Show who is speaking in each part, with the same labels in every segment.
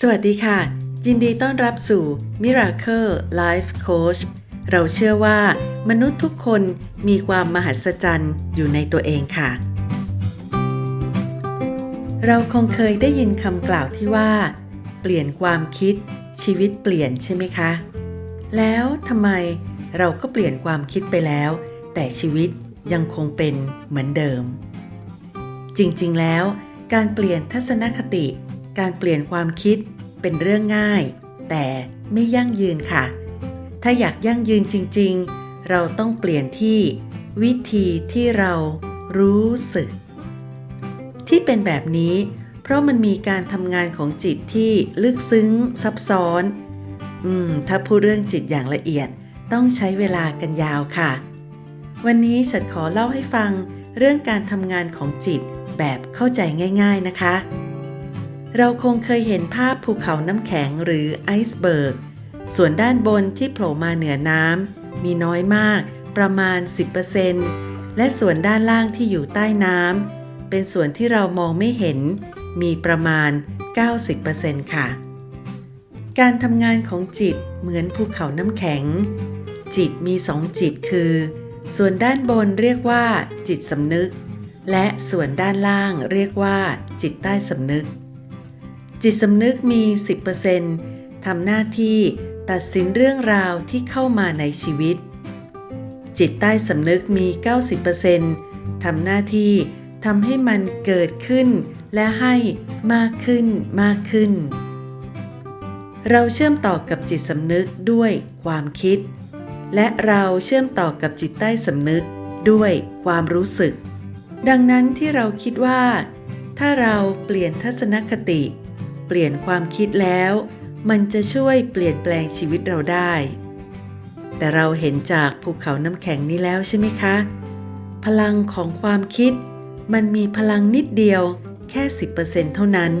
Speaker 1: สวัสดีค่ะ ยินดีต้อนรับสู่ Miracle Life Coach เราเชื่อว่ามนุษย์ทุกคนมีความมหัศจรรย์อยู่ในตัวเองค่ะ เราคงเคยได้ยินคำกล่าวที่ว่า เปลี่ยนความคิดชีวิตเปลี่ยนใช่ไหมคะ แล้วทำไมเราก็เปลี่ยนความคิดไปแล้ว แต่ชีวิตยังคงเป็นเหมือนเดิม จริงๆแล้ว การเปลี่ยนทัศนคติ การเปลี่ยนความคิดเป็นเรื่องง่าย แต่ไม่ยั่งยืนค่ะ ถ้าอยากยั่งยืนจริง ๆ เราต้องเปลี่ยนที่วิธีที่เรารู้สึก ที่เป็นแบบนี้ เพราะมันมีการทำงานของจิตที่ลึกซึ้งซับซ้อน อืม ถ้าพูดเรื่องจิตอย่างละเอียดต้องใช้เวลากันยาวค่ะ วันนี้ฉันขอเล่าให้ฟังเรื่องการทำงานของจิตแบบเข้าใจง่าย ๆนะคะ เราคงเคยเห็นภาพภูเขาน้ำแข็งหรือไอซ์เบิร์ก ส่วนด้านบนที่โผล่มาเหนือน้ำมีน้อยมากประมาณ 10%และส่วนด้านล่างที่อยู่ใต้น้ำเป็นส่วนที่เรามองไม่เห็น มีประมาณ 90%ค่ะ การทำงานของจิตเหมือนภูเขาน้ำแข็ง จิตมีสองจิตคือ ส่วนด้านบนเรียกว่า จิตสำนึก และส่วนด้านล่างเรียกว่า จิตใต้สำนึก จิตสำนึกมี 10%ทำหน้าที่ตัดสินเรื่องราวที่เข้ามาในชีวิต จิตใต้สำนึกมี 90%ทำหน้าที่ทำให้มันเกิดขึ้น และให้มากขึ้นมากขึ้น เราเชื่อมต่อกับจิตสำนึกด้วยความคิด และเราเชื่อมต่อกับจิตใต้สำนึกด้วยความรู้สึก ดังนั้นที่เราคิดว่า ถ้าเราเปลี่ยนทัศนคติ เปลี่ยนความคิดแล้ว มันจะช่วยเปลี่ยนแปลงชีวิตเราได้ แต่เราเห็นจากภูเขาน้ำแข็งนี้แล้วใช่ไหมคะ พลังของความคิด มันมีพลังนิดเดียวแค่ 10%เท่านั้น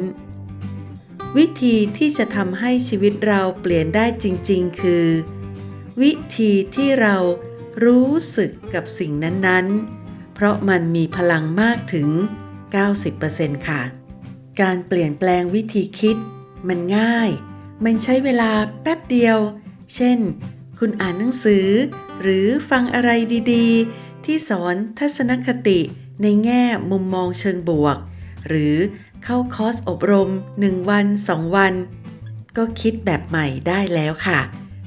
Speaker 1: วิธีที่จะทำให้ชีวิตเราเปลี่ยนได้จริง ๆ คือ วิธีที่เรารู้สึกกับสิ่งนั้นๆ เพราะมันมีพลังมากถึง 90%ค่ะ การเปลี่ยนแปลงวิธีคิด มันง่าย มันใช้เวลาแป๊บเดียว เช่น คุณอ่านหนังสือ หรือฟังอะไรดีๆ ที่สอนทัศนคติในแง่มุมมองเชิงบวก หรือเข้าคอร์สอบรม 1 วัน 2 วัน ก็คิดแบบใหม่ได้แล้วค่ะ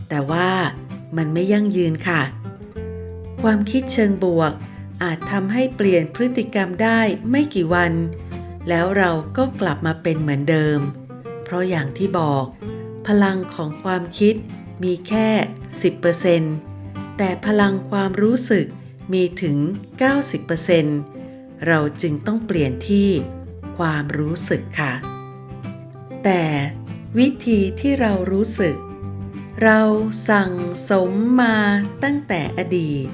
Speaker 1: แต่ว่ามันไม่ยั่งยืนค่ะ ความคิดเชิงบวก อาจทำให้เปลี่ยนพฤติกรรมได้ไม่กี่วัน แล้วเราก็กลับมาเป็นเหมือนเดิม เพราะอย่างที่บอก พลังของความคิดมีแค่ 10%แต่พลังความรู้สึกมีถึง 90%เราจึงต้องเปลี่ยนที่ความรู้สึกค่ะ แต่วิธีที่เรารู้สึก เราสั่งสมมาตั้งแต่อดีต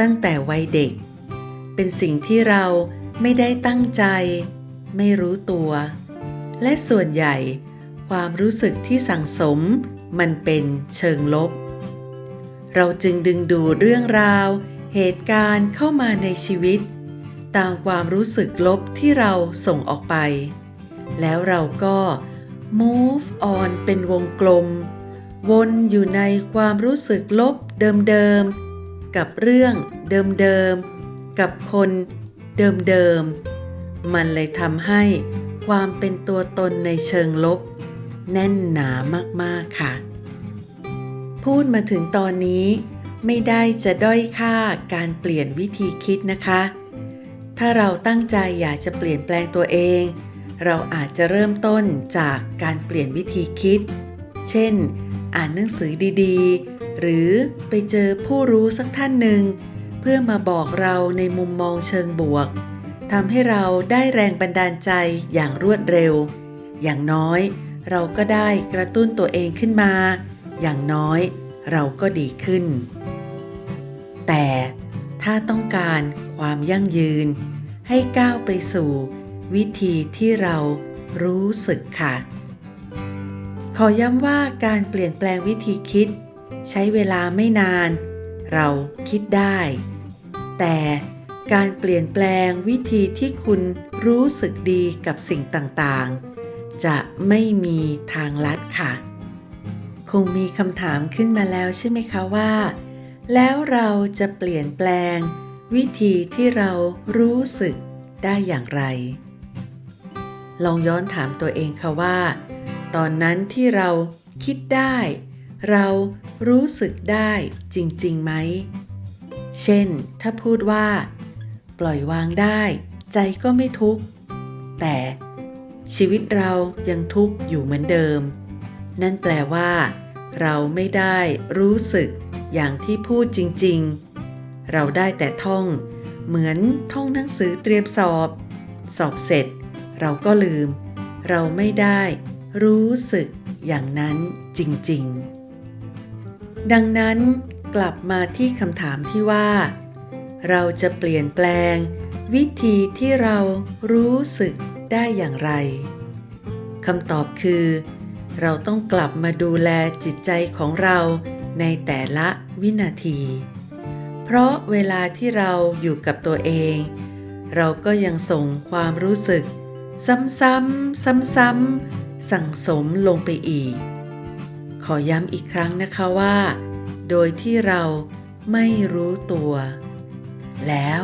Speaker 1: ตั้งแต่วัยเด็ก เป็นสิ่งที่เราไม่ได้ตั้งใจ ไม่รู้ตัว และส่วนใหญ่ความรู้สึกที่สั่งสมมันเป็นเชิงลบ เราจึงดึงดูดเรื่องราว เหตุการณ์เข้ามาในชีวิต ตามความรู้สึกลบที่เราส่งออกไป แล้วเราก็ move on เป็นวงกลม วนอยู่ในความรู้สึกลบเดิมๆ กับเรื่องเดิมๆ กับคนเดิมๆ มันเลยทำให้ความเป็นตัวตนในเชิงลบ แน่นหนามากๆค่ะ พูดมาถึงตอนนี้ไม่ได้จะด้อยค่าการเปลี่ยนวิธีคิดนะคะ ถ้าเราตั้งใจอยากจะเปลี่ยนแปลงตัวเอง เราอาจจะเริ่มต้นจากการเปลี่ยนวิธีคิด เช่น อ่านหนังสือดีๆ หรือไปเจอผู้รู้สักท่านหนึ่ง เพื่อมาบอกเราในมุมมองเชิงบวก ทำให้เราได้แรงบันดาลใจอย่างรวดเร็ว อย่างน้อยเราก็ได้กระตุ้นตัวเองขึ้นมา อย่างน้อยเราก็ดีขึ้น แต่ถ้าต้องการความยั่งยืน ให้ก้าวไปสู่วิธีที่เรารู้สึกค่ะ ขอย้ำว่าการเปลี่ยนแปลงวิธีคิด ใช้เวลาไม่นาน เราคิดได้ แต่ การเปลี่ยนแปลงวิธีที่คุณรู้สึกดีกับสิ่งต่างๆ จะไม่มีทางลัดค่ะ คงมีคำถามขึ้นมาแล้วใช่ไหมคะว่า แล้วเราจะเปลี่ยนแปลง วิธีที่เรารู้สึกได้อย่างไร ลองย้อนถามตัวเองค่ะว่า ตอนนั้นที่เราคิดได้ เรารู้สึกได้จริงๆไหม เช่น ถ้าพูดว่า ปล่อยวางได้ ใจก็ไม่ทุกข์ แต่ชีวิตเรายังทุกข์อยู่เหมือนเดิม นั่นแปลว่า เราไม่ได้รู้สึกอย่างที่พูดจริง ๆ เราได้แต่ท่อง เหมือนท่องหนังสือเตรียมสอบ สอบเสร็จ เราก็ลืม เราไม่ได้รู้สึกอย่างนั้นจริง ๆ ดังนั้นกลับมาที่คำถามที่ว่า เราจะเปลี่ยนแปลง วิธีที่เรารู้สึกได้อย่างไรคำตอบคือ เราต้องกลับมาดูแลจิตใจของเราในแต่ละวินาที เพราะเวลาที่เราอยู่กับตัวเอง เราก็ยังส่งความรู้สึก ซ้ำๆซ้ำๆสั่งสมลงไปอีก ขอย้ำอีกครั้งนะคะว่า โดยที่เราไม่รู้ตัว แล้ว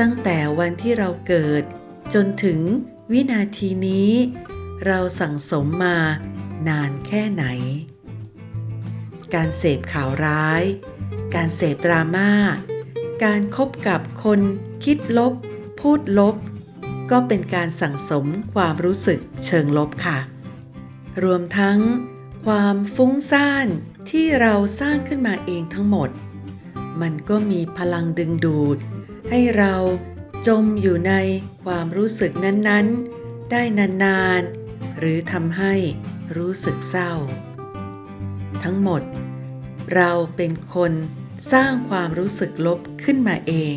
Speaker 1: ตั้งแต่วันที่เราเกิด จนถึงวินาทีนี้ เราสั่งสมมานานแค่ไหน การเสพข่าวร้าย การเสพดราม่า การคบกับคนคิดลบ พูดลบ ก็เป็นการสั่งสมความรู้สึกเชิงลบค่ะ รวมทั้งความฟุ้งซ่านที่เราสร้างขึ้นมาเองทั้งหมด มันก็มีพลังดึงดูด ให้เราจมอยู่ในความรู้สึกนั้นๆ ได้นานๆ หรือทำให้รู้สึกเศร้า ทั้งหมด เราเป็นคนสร้างความรู้สึกลบขึ้นมาเอง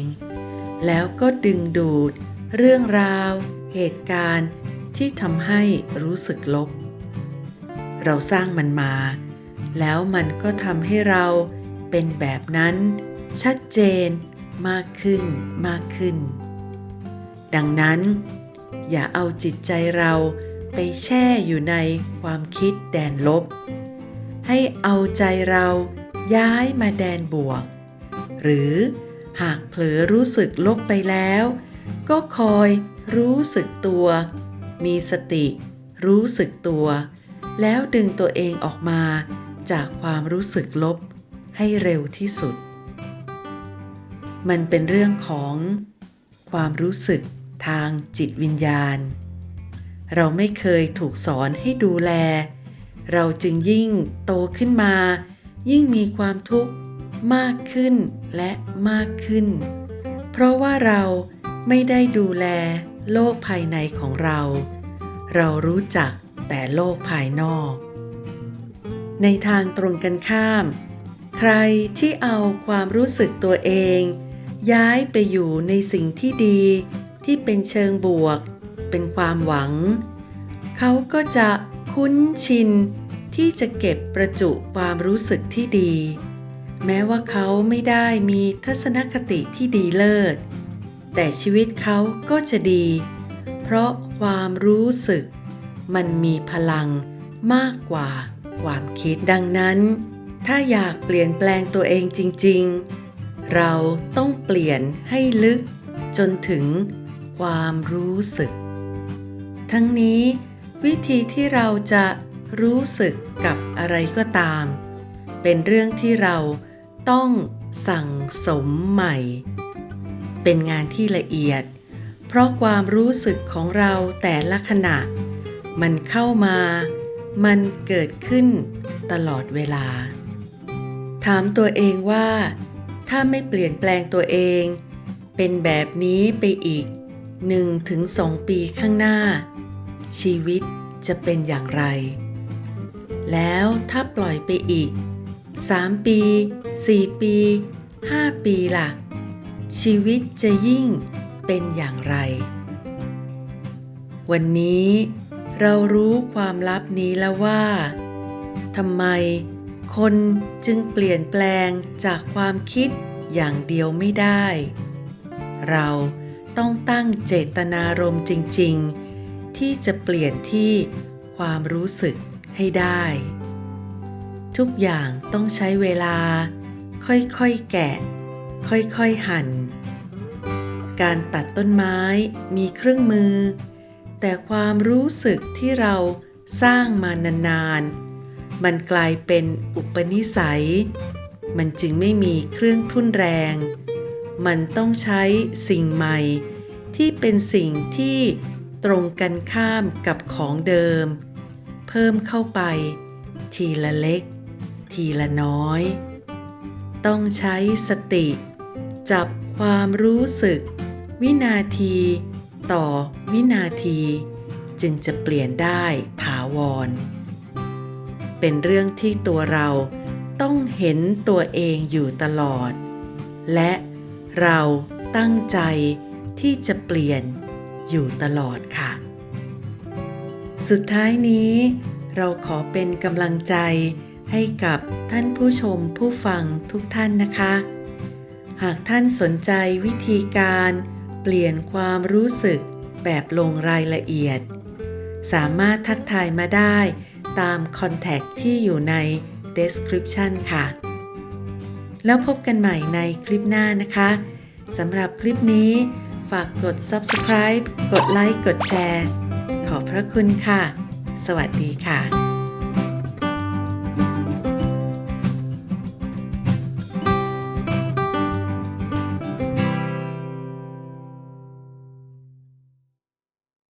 Speaker 1: แล้วก็ดึงดูด เรื่องราว เหตุการณ์ที่ทำให้รู้สึกลบ เราสร้างมันมา แล้วมันก็ทำให้เราเป็นแบบนั้น ชัดเจนมากขึ้นมากขึ้น ดังนั้น อย่าเอาจิตใจเราไปแช่อยู่ในความคิดแดนลบ ให้เอาใจเราย้ายมาแดนบวก หรือหากเผลอรู้สึกลบไปแล้ว ก็คอยรู้สึกตัว มีสติ รู้สึกตัว แล้วดึงตัวเองออกมาจากความรู้สึกลบให้เร็วที่สุด มันเป็นเรื่องของ ความรู้สึกทางจิตวิญญาณ เราไม่เคยถูกสอนให้ดูแล เราจึงยิ่งโตขึ้นมา ยิ่งมีความทุกข์มากขึ้นและมากขึ้น เพราะว่าเราไม่ได้ดูแลโลกภายในของเรา เรารู้จักแต่โลกภายนอก ในทางตรงกันข้าม ใครที่เอาความรู้สึกตัวเอง ย้ายไปอยู่ในสิ่งที่ดีที่เป็นเชิงบวก เป็นความหวัง เขาก็จะคุ้นชินที่จะเก็บประจุความรู้สึกที่ดี แม้ว่าเขาไม่ได้มีทัศนคติที่ดีเลิศ แต่ชีวิตเขาก็จะดี เพราะความรู้สึก มันมีพลังมากกว่าความคิดดังนั้น ถ้าอยากเปลี่ยนแปลงตัวเองจริง ๆ เราต้องเปลี่ยนให้ลึกจนถึงความรู้สึก ทั้งนี้ วิธีที่เราจะรู้สึกกับอะไรก็ตาม เป็นเรื่องที่เราต้องสั่งสมใหม่ เป็นงานที่ละเอียด เพราะความรู้สึกของเราแต่ละขณะ มันเข้ามา มันเกิดขึ้นตลอดเวลา ถามตัวเองว่า ถ้าไม่เปลี่ยนแปลงตัวเอง เป็นแบบนี้ไปอีก1ถึง2ปีข้างหน้า ชีวิตจะเป็นอย่างไร แล้วถ้าปล่อยไปอีก 3 ปี 4 ปี 5 ปีละ่ะ ชีวิตจะยิ่งเป็นอย่างไร วันนี้เรารู้ความลับนี้แล้วว่าทำไม คนจึงเปลี่ยนแปลงจากความคิดอย่างเดียวไม่ได้ เราต้องตั้งเจตนารมณ์จริง ๆ ที่จะเปลี่ยนที่ความรู้สึกให้ได้ ทุกอย่างต้องใช้เวลา ค่อยๆ แกะ ค่อยๆ หั่น การตัดต้นไม้มีเครื่องมือ แต่ความรู้สึกที่เราสร้างมานานๆ มันกลายเป็นอุปนิสัย มันจึงไม่มีเครื่องทุ่นแรง มันต้องใช้สิ่งใหม่ ที่เป็นสิ่งที่ตรงกันข้ามกับของเดิม เพิ่มเข้าไป ทีละเล็ก ทีละน้อย ต้องใช้สติ จับความรู้สึก วินาที ต่อวินาที จึงจะเปลี่ยนได้ถาวร เป็นเรื่องที่ตัวเราต้องเห็นตัวเองอยู่ตลอด และเราตั้งใจที่จะเปลี่ยนอยู่ตลอดค่ะ สุดท้ายนี้ เราขอเป็นกำลังใจให้กับท่านผู้ชมผู้ฟังทุกท่านนะคะ หากท่านสนใจวิธีการเปลี่ยนความรู้สึกแบบลงรายละเอียด สามารถทักทายมาได้ ตามคอนแทคที่อยู่ใน description ค่ะ แล้วพบกันใหม่ในคลิปหน้านะคะสำหรับคลิปนี้ ฝากกด subscribe กดไลค์ กดแชร์ ขอบพระคุณค่ะ สวัสดีค่ะ